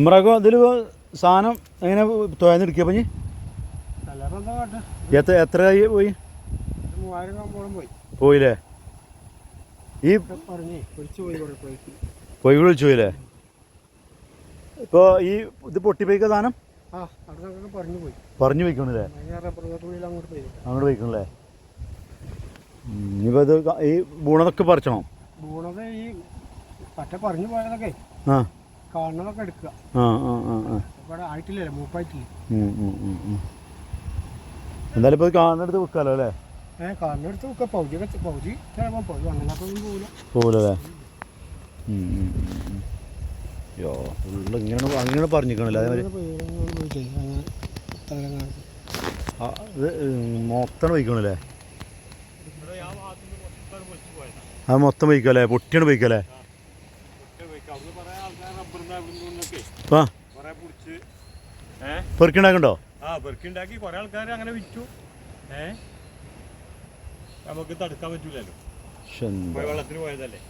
ഇമ്രാക്കോ ഇതിൽ സാധനം എങ്ങനെ തോന്നുന്നെടുക്കുക പഞ്ഞ് എത്ര എത്രയായി പോയി? പോയില്ലേ? ഈ പോയി വിളിച്ചു പോയില്ലേ? ഇപ്പോൾ ഈ ഇത് പൊട്ടിപ്പോയിക്ക സാധനം? പറഞ്ഞു പോയി. പറഞ്ഞു പോയിക്കണല്ലേ? അങ്ങോട്ട് പോയിക്കണല്ലേ? ഇനിയിപ്പോൾ ഇത് ഈ ഗുണതൊക്കെ പറിച്ചണോ? ഗുണത ഈ പറ്റ പറഞ്ഞു പോയതൊക്കെ. ആ. കാണുന്നതൊക്കെ എടുക്കുക. ഇവിടെ ആയിട്ടില്ലല്ലോ മൂപ്പായിട്ടില്ല. എന്തായാലും ഇപ്പോൾ കാണുന്നെടുത്ത് വെക്കാലോ അല്ലേ? ഏഹ് കാണുന്നെടുത്ത് വെക്കുക. പൗജി പൗജി ചിലപ്പോൾ പൗജി അങ്ങനത്തൊന്നും പോകില്ല പോകില്ലേ യോ ഫുള്ള് ഇങ്ങനെ അങ്ങനെ പറഞ്ഞിരിക്കണല്ലേ അതേമാതിരി ഇത് മൊത്തം വഹിക്കണല്ലേ അത് മൊത്തം വഹിക്കല്ലേ പൊട്ടിയാണ് വഹിക്കല്ലേ ആ പെറുക്കിണ്ടാക്കണ്ടോ? ആ പെറുക്കിണ്ടാക്കി കുറെ ആൾക്കാർ അങ്ങനെ വിറ്റു. ഏ? നമുക്ക് തടുക്കാൻ പറ്റൂലല്ലോ. വെള്ളത്തിന് പോയതല്ലേ?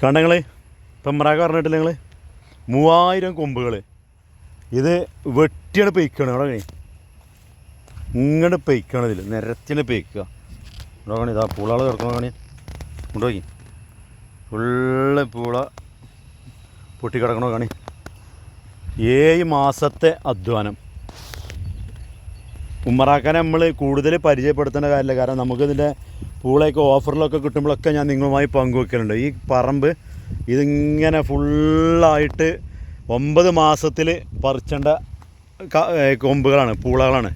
കണ്ടങ്ങൾ പെമ്മറാക്ക പറഞ്ഞിട്ടില്ല നിങ്ങൾ മൂവായിരം കൊമ്പുകൾ ഇത് വെട്ടിയാണ് പെയ്ക്കണം അവിടെ കാണി പെയ്ക്കണതിൽ നിരത്തിന് പെയ്ക്കുക. ഇവിടെ കാണി ഇതാ പൂളാൾ കിടക്കണ കാണി കൊണ്ടുപോയി ഫുള്ള് പൂള പൊട്ടി കിടക്കണോ കാണി ഏഴ് മാസത്തെ അധ്വാനം. ഉമ്മറാക്കാനെ നമ്മൾ കൂടുതൽ പരിചയപ്പെടുത്തേണ്ട കാര്യമില്ല. കാരണം നമുക്കിതിന്റെ പൂളയൊക്കെ ഓഫറിലൊക്കെ കിട്ടുമ്പോഴൊക്കെ ഞാൻ നിങ്ങളുമായി പങ്കുവെക്കലുണ്ട്. ഈ പറമ്പ് ഇതിങ്ങനെ ഫുള്ളായിട്ട് ഒമ്പത് മാസത്തിൽ പറിച്ചേണ്ട കൊമ്പുകളാണ് പൂളകളാണ്.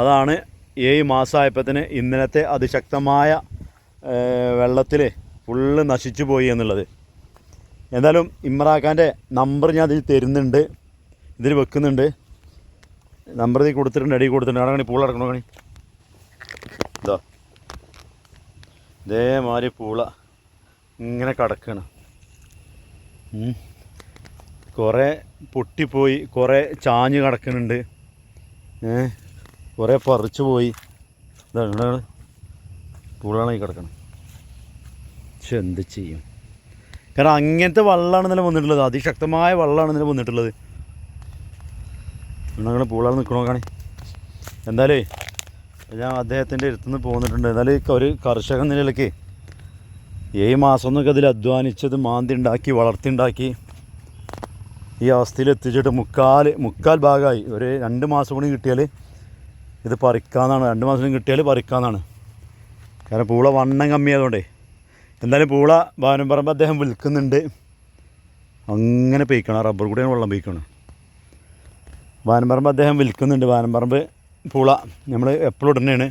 അതാണ് ഏഴ് മാസമായപ്പത്തിന് ഇന്നലത്തെ അതിശക്തമായ വെള്ളത്തിൽ ഫുള്ള് നശിച്ചു പോയി എന്നുള്ളത്. എന്തായാലും ഇമ്രാഖാന്റെ നമ്പർ ഞാൻ ഇതിൽ തരുന്നുണ്ട്. ഇതിൽ വെക്കുന്നുണ്ട്. നമ്പർ ഇതിൽ കൊടുത്തിട്ടുണ്ട് അടി കൊടുത്തിട്ടുണ്ട്. കണി പൂള അടക്കണോ? കണി ഇതാ. ഇതേമാതിരി പൂള ഇങ്ങനെ കിടക്കണം. കുറേ പൊട്ടിപ്പോയി കുറേ ചാഞ്ഞ് കിടക്കുന്നുണ്ട്. ഏ? കുറേ പറിച്ചു പോയി. ഇതാണ് ഇവിടെ പൂളാണ് ഈ കിടക്കണം. പക്ഷെ എന്ത് ചെയ്യും? കാരണം അങ്ങനത്തെ വെള്ളമാണ് ഇന്നലെ വന്നിട്ടുള്ളത്. അതിശക്തമായ വെള്ളമാണ് ഇന്നലെ വന്നിട്ടുള്ളത്. അങ്ങനെ പൂളാണ് നിൽക്കണോ കാണി? എന്തായാലേ ഞാൻ അദ്ദേഹത്തിന്റെ അടുത്തുനിന്ന് പോന്നിട്ടുണ്ട്. എന്നാലും ഒരു കർഷകൻ നിലയിലേക്ക് ഏഴ് മാസം എന്നൊക്കെ അതിൽ അധ്വാനിച്ചത് മാന്തി ഉണ്ടാക്കി വളർത്തിണ്ടാക്കി ഈ അവസ്ഥയിൽ എത്തിച്ചിട്ട് മുക്കാൽ മുക്കാൽ ഭാഗമായി. ഒരു രണ്ട് മാസം കൂടി കിട്ടിയാൽ ഇത് പറിക്കാന്നാണ്. രണ്ട് മാസം കൂടി കിട്ടിയാൽ പറിക്കാന്നാണ്. കാരണം പൂള വണ്ണം കമ്മിയായതുകൊണ്ടേ. എന്തായാലും പൂള ഭാവനം പറമ്പ് അദ്ദേഹം വിൽക്കുന്നുണ്ട്. അങ്ങനെ പെയ്ക്കണം. റബ്ബർ കൂടിയാണ് വെള്ളം പെയ്ക്കണം. വാനമ്പറമ്പ് അദ്ദേഹം വിൽക്കുന്നുണ്ട്. വാനമ്പറമ്പ് പൂള നമ്മൾ എപ്പോഴും ഉടനെയാണ്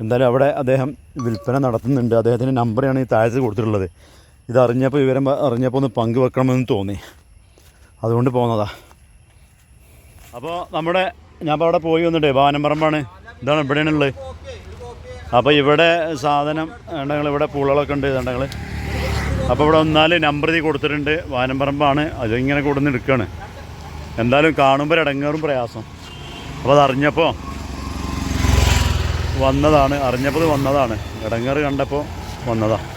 എന്തായാലും അവിടെ അദ്ദേഹം വിൽപ്പന നടത്തുന്നുണ്ട്. അദ്ദേഹത്തിന്റെ നമ്പറാണ് ഈ താഴത്ത് കൊടുത്തിട്ടുള്ളത്. ഇത് അറിഞ്ഞപ്പോൾ വിവരം അറിഞ്ഞപ്പോൾ ഒന്ന് പങ്കുവെക്കണമെന്ന് തോന്നി. അതുകൊണ്ട് പോകുന്നതാണ് അപ്പോൾ നമ്മുടെ ഞാൻ അവിടെ പോയി വന്നിട്ടേ വാനമ്പറമ്പാണ് ഇതാണ് ഇവിടെയാണുള്ളത്. അപ്പോൾ ഇവിടെ സാധനം ഉണ്ടെങ്കിൽ ഇവിടെ പൂളകളൊക്കെ ഉണ്ട് ഇതുണ്ടെങ്കിൽ അപ്പോൾ ഇവിടെ വന്നാൽ നമ്പർ തീ കൊടുത്തിട്ടുണ്ട് വാനമ്പറമ്പാണ് അതിങ്ങനെ കൊടുന്ന് എടുക്കുകയാണ് എന്തായാലും കാണുമ്പോൾ ഇടങ്ങേറും പ്രയാസം. അപ്പോൾ അതറിഞ്ഞപ്പോൾ വന്നതാണ് അറിഞ്ഞപ്പോൾ വന്നതാണ്. ഇടങ്ങേറ് കണ്ടപ്പോൾ വന്നതാണ്